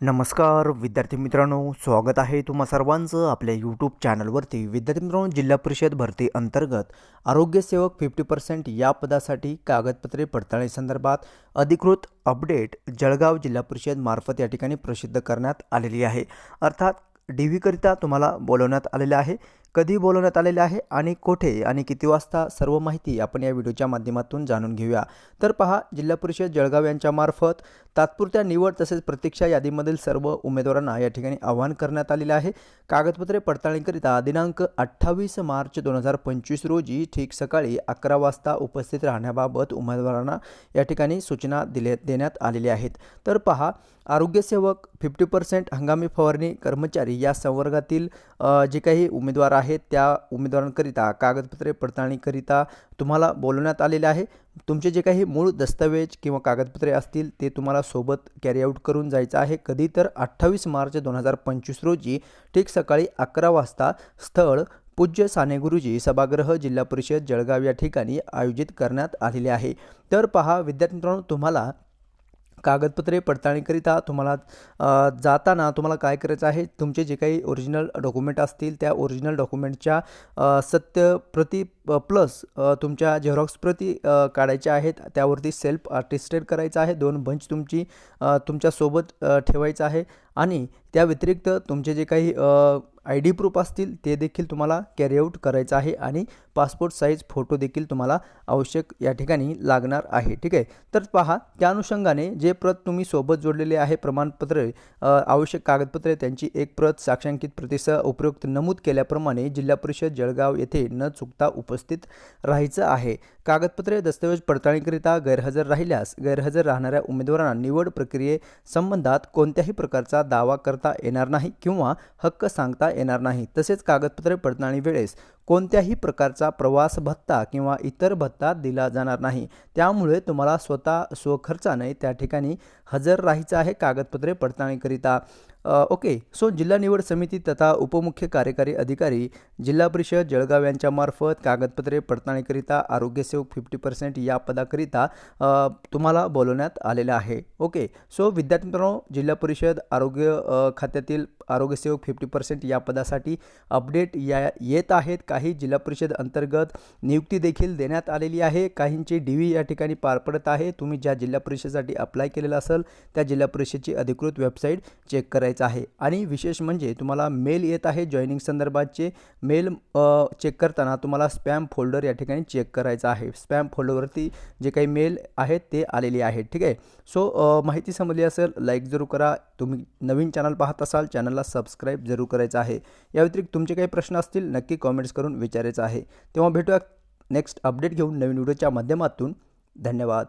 नमस्कार विद्यार्थी मित्रांनो स्वागत आहे तुम्हा सर्वांचं आपल्या यूट्यूब चॅनलवरती विद्यार्थी मित्रांनो जिल्हा परिषद भरती अंतर्गत आरोग्यसेवक फिफ्टी पर्सेंट या पदासाठी कागदपत्रे पडताळणी संदर्भात अधिकृत अपडेट जळगाव जिल्हा परिषद मार्फत या ठिकाणी प्रसिद्ध करण्यात आलेली आहे. अर्थात डी व्हीकरिता तुम्हाला बोलवण्यात आलेलं आहे. कधी बोलवण्यात आलेले आहे आणि कोठे आणि किती वाजता सर्व माहिती आपण या व्हिडिओच्या माध्यमातून जाणून घेऊया. तर पहा जिल्हा परिषद जळगाव यांच्या मार्फत तात्पुरत्या निवड तसेच प्रतीक्षा यादीमधील सर्व उमेदवारांना या ठिकाणी आवाहन करण्यात आलेले आहे. कागदपत्रे पडताळणीकरिता दिनांक अठ्ठावीस मार्च दोन हजार पंचवीस रोजी ठीक सकाळी अकरा वाजता उपस्थित राहण्याबाबत उमेदवारांना या ठिकाणी सूचना दिले देण्यात आलेल्या आहेत. तर पहा आरोग्यसेवक फिफ्टी पर्सेंट हंगामी फवारणी कर्मचारी या संवर्गातील जे काही उमेदवार आहेत त्या उमेदवारांकरिता कागदपत्रे पडताळणीकरिता तुम्हाला बोलवण्यात आलेले आहे. तुमचे जे काही मूळ दस्तावेज किंवा कागदपत्रे असतील ते तुम्हाला सोबत कॅरी आऊट करून जायचं आहे. कधी तर अठ्ठावीस मार्च दोन हजार पंचवीस रोजी ठीक सकाळी अकरा वाजता स्थळ पूज्य साने गुरुजी सभागृह जिल्हा परिषद जळगाव या ठिकाणी आयोजित करण्यात आलेले आहे. तर पहा विद्यार्थी मित्रांनो तुम्हाला कागदपत्रे पडताळणीकरिता तुम्हाला जाताना तुम्हाला काय करायचं आहे? तुमचे जे काही ओरिजिनल डॉक्युमेंट असतील त्या ओरिजिनल डॉक्युमेंटच्या सत्य प्रति प्लस तुमच्या झेरॉक्स प्रती काढायच्या आहेत. त्यावरती सेल्फ अटेस्टेड करायचं आहे. दोन बंच तुमची तुमच्यासोबत ठेवायचं आहे. आणि त्या व्यतिरिक्त तुमचे जे काही आय डी प्रूफ असतील ते देखील तुम्हाला कॅरी आऊट करायचं आहे आणि पासपोर्ट साईज फोटो देखील तुम्हाला आवश्यक या ठिकाणी लागणार आहे ठीक आहे? तर पहा त्या अनुषंगाने जे प्रत तुम्ही सोबत जोडलेले आहे प्रमाणपत्रे आवश्यक कागदपत्रे त्यांची एक प्रत साक्षांकित प्रतीसह उपयुक्त नमूद केल्याप्रमाणे जिल्हा परिषद जळगाव येथे न चुकता उपस्थित राहायचं आहे. कागदपत्रे दस्तऐवज पडताळणीकरिता गैरहजर राहिल्यास गैरहजर राहणाऱ्या उमेदवारांना निवड प्रक्रियेसंबंधात कोणत्याही प्रकारचा दावा करता येणार नाही किंवा हक्क सांगता येणार नाही. तसेच कागदपत्रे पडताळणी वेळेस कोणत्याही प्रकारचा प्रवास भत्ता किंवा इतर भत्ता दिला जाणार नाही. त्यामुळे तुम्हाला स्वतः स्वखर्चाने त्या ठिकाणी हजर राहायचं आहे कागदपत्रे पडताळणीकरिता. ओके. सो जिल्हा निवड समिती तथा उपमुख्य कार्यकारी अधिकारी जिल्हा परिषद जळगाव यांच्या मार्फत कागदपत्रे पडताळणीकरिता आरोग्यसेवक फिफ्टी पर्सेंट या पदाकरिता तुम्हाला बोलवण्यात आलेलं आहे. ओके. सो विद्यार्थी मित्रांनो जिल्हा परिषद आरोग्य खात्यातील आरोग्यसेवक फिफ्टी पर्सेंट या पदासाठी अपडेट या येत आहेत. काही जिल्हा परिषद अंतर्गत नियुक्ती देखील देण्यात आलेली आहे. काहींची डी व्ही या ठिकाणी पार पडत आहे. तुम्ही ज्या जिल्हा परिषदेसाठी अप्लाय केलेलं असेल त्या जिल्हा परिषदेची अधिकृत वेबसाईट चेक करायचं आहे. आणि विशेष म्हणजे तुम्हाला मेल येत आहे. जॉईनिंग संदर्भातचे मेल चेक करताना तुम्हाला स्पॅम फोल्डर या ठिकाणी चेक करायचा आहे. स्पॅम फोल्डरवरती जे काही मेल आहेत ते आलेले आहेत. ठीक आहे? सो माहिती समजली असेल लाईक जरूर करा. तुम्ही नवीन चॅनल पाहत असाल चॅनलला सबस्क्राईब जरूर करायचं आहे. या व्यतिरिक्त तुमचे काही प्रश्न असतील नक्की कॉमेंट्स करून विचारायचं आहे. तेव्हा भेटूया नेक्स्ट अपडेट घेऊन नवीन व्हिडिओच्या माध्यमातून. धन्यवाद.